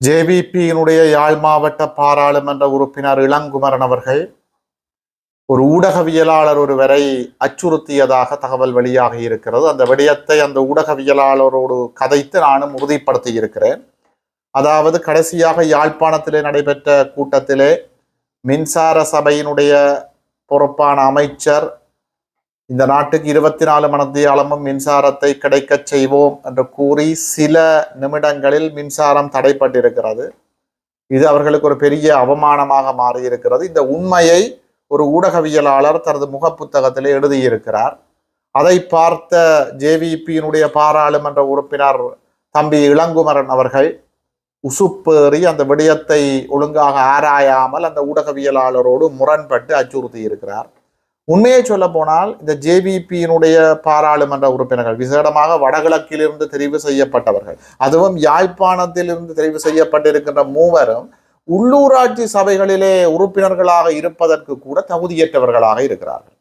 ஜேவிபியினுடைய யாழ் மாவட்ட பாராளுமன்ற உறுப்பினர் இளங்குமரன் அவர்கள் ஒரு ஊடகவியலாளர் ஒருவரை அச்சுறுத்தியதாக தகவல் வெளியாகி இருக்கிறது. அந்த விடயத்தை அந்த ஊடகவியலாளரோடு கதைத்து நானும் உறுதிப்படுத்தி இருக்கிறேன். அதாவது கடைசியாக யாழ்ப்பாணத்திலே நடைபெற்ற கூட்டத்திலே மின்சார சபையினுடைய பொறுப்பான அமைச்சர் இந்த நாட்டுக்கு இருபத்தி நாலு மணித்தியாலமும் மின்சாரத்தை கிடைக்கச் செய்வோம் என்று கூறி சில நிமிடங்களில் மின்சாரம் தடைப்பட்டிருக்கிறது. இது அவர்களுக்கு ஒரு பெரிய அவமானமாக மாறியிருக்கிறது. இந்த உண்மையை ஒரு ஊடகவியலாளர் தனது முகப்புத்தகத்தில் எழுதியிருக்கிறார். அதை பார்த்த ஜேவிபியினுடைய பாராளுமன்ற உறுப்பினர் தம்பி இளங்குமரன் அவர்கள் உசுப்பேறி அந்த விடயத்தை ஒழுங்காக ஆராயாமல் அந்த ஊடகவியலாளரோடு முரண்பட்டு அச்சுறுத்தி இருக்கிறார் உண்மையை சொல்ல போனால் இந்த ஜேபிபியினுடைய பாராளுமன்ற உறுப்பினர்கள் விசேடமாக வடகிழக்கிலிருந்து தெரிவு செய்யப்பட்டவர்கள் அதுவும் யாழ்ப்பாணத்திலிருந்து தெரிவு செய்யப்பட்டிருக்கின்ற மூவரும் உள்ளூராட்சி சபைகளிலே உறுப்பினர்களாக இருப்பதற்கு கூட தகுதியற்றவர்களாக இருக்கிறார்கள்.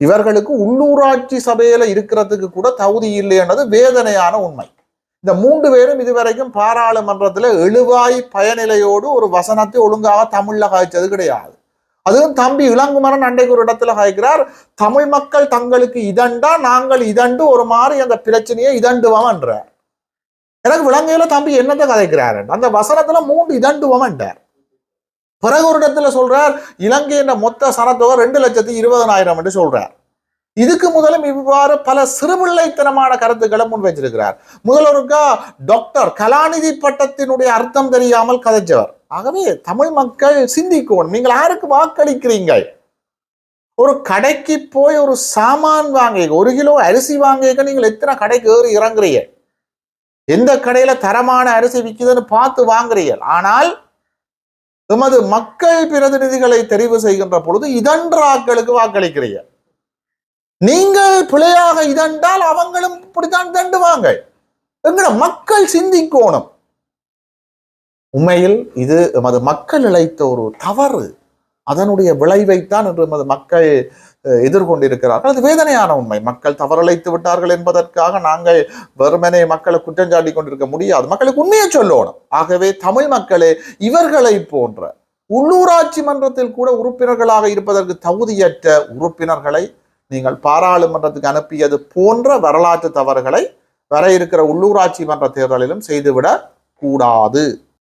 இவர்களுக்கு உள்ளூராட்சி சபையில இருக்கிறதுக்கு கூட தகுதி இல்லை என்றது வேதனையான உண்மை. இந்த மூன்று பேரும் இதுவரைக்கும் பாராளுமன்றத்தில் எழுவாய் பயனிலையோடு ஒரு வசனத்தை ஒழுங்காக தமிழ்ல காய்ச்சது கிடையாது. அதுவும் தம்பி இளங்குமரன் அன்றைக்கு ஒரு இடத்துல காய்க்கிறார் தமிழ் மக்கள் தங்களுக்கு இதண்டா? நாங்கள் இதண்டு ஒரு மாதிரி அந்த பிரச்சனையை இதண்டுவோம்ன்றார். எனக்கு விலங்கையில தம்பி என்னத்தை கதைக்கிறார்? அந்த வசனத்துல மூன்று இதண்டுவோம்ன்றார். பிறகு ஒரு இடத்துல சொல்றார் இலங்கையின் மொத்த சனத்தொகை ரெண்டு லட்சத்தி இருபதனாயிரம் என்று சொல்றார். இதுக்கு முதலும் இவ்வாறு பல சிறுபிள்ளைத்தனமான கருத்துக்களை முன் வச்சிருக்கிறார். முதல்வருக்கா? டாக்டர் கலாநிதி பட்டத்தினுடைய அர்த்தம் தெரியாமல் கதைச்சவர். ஆகவே தமிழ் மக்கள் சிந்திக்கணும். நீங்கள் யாருக்கு வாக்களிக்கிறீங்க ஒரு கடைக்கு போய் ஒரு சாமான் வாங்க ஒரு கிலோ அரிசி வாங்க நீங்கள் எத்தனை கடைக்கு ஏறி இறங்குறீங்க? எந்த கடையில தரமான அரிசி விற்குதுன்னு பார்த்து வாங்குறீங்க. ஆனால் எமது மக்கள் பிரதிநிதிகளை தெரிவு செய்கின்ற பொழுது இதன்றாக்களுக்கு வாக்களிக்கிறீங்க. நீங்கள் பிழையாக இதண்டால் அவங்களும் இப்படித்தான் தண்டுவாங்க. எங்கட மக்கள் சிந்திக்கோணும். உண்மையில் இது எமது மக்கள் இழைத்த ஒரு தவறு. அதனுடைய விளைவைத்தான் இன்று எமது மக்கள் எதிர்கொண்டிருக்கிறார்கள். அது வேதனையான உண்மை. மக்கள் தவறழைத்து விட்டார்கள் என்பதற்காக நாங்கள் வெறுமனே மக்களை குற்றஞ்சாட்டி கொண்டிருக்க முடியாது. மக்களுக்கு உண்மையை சொல்லணும். ஆகவே தமிழ் மக்களே இவர்களை போன்ற உள்ளூராட்சி மன்றத்தில் கூட உறுப்பினர்களாக இருப்பதற்கு தகுதியற்ற உறுப்பினர்களை நீங்கள் பாராளுமன்றத்துக்கு அனுப்பியது போன்ற வரலாற்று தவறுகளை வர இருக்கிற உள்ளூராட்சி மன்ற தேர்தலிலும் செய்துவிடக் கூடாது.